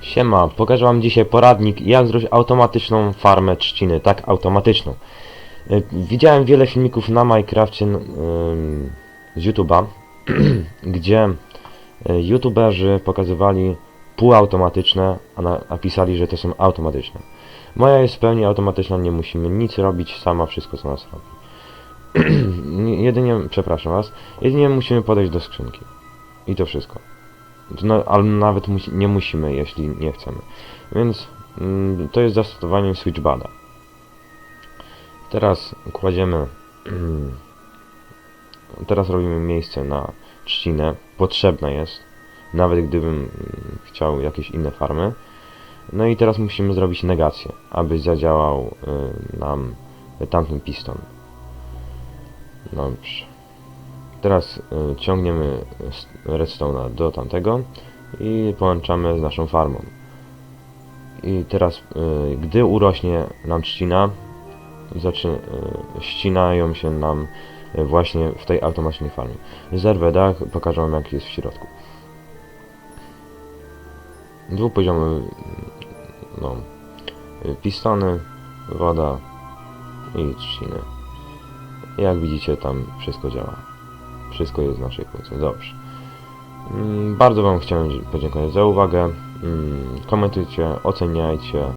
Siema, pokażę wam dzisiaj poradnik jak zrobić automatyczną farmę trzciny, tak automatyczną. Y, Widziałem wiele filmików na ym, z YouTube'a, gdzie y, YouTuberzy pokazywali półautomatyczne, a na- a pisali, że to są automatyczne. Moja jest w pełni automatyczna, nie musimy nic robić, sama wszystko co nas robi. Nie- jedynie, przepraszam was, jedynie musimy podejść do skrzynki. I to wszystko. Na, ale nawet musi, nie musimy, jeśli nie chcemy. Więc mm, to jest zastosowaniem switchbada. Teraz kładziemy. teraz robimy miejsce na trzcinę. Potrzebne jest. Nawet gdybym mm, chciał jakieś inne farmy. No i teraz musimy zrobić negację, aby zadziałał y, nam tamten piston. Dobrze. Teraz y, ciągniemy redstone'a do tamtego i połączamy z naszą farmą. I teraz, y, gdy urośnie nam trzcina, zaczy, y, ścinają się nam właśnie w tej automatycznej farmie. Zerwę dach, pokażę wam jaki jest w środku. Dwupoziomy, no, pistony, woda i trzciny. Jak widzicie, tam wszystko działa. Wszystko jest w naszej półce. Dobrze. Mm, Bardzo Wam chciałem podziękować za uwagę. Mm, Komentujcie, oceniajcie.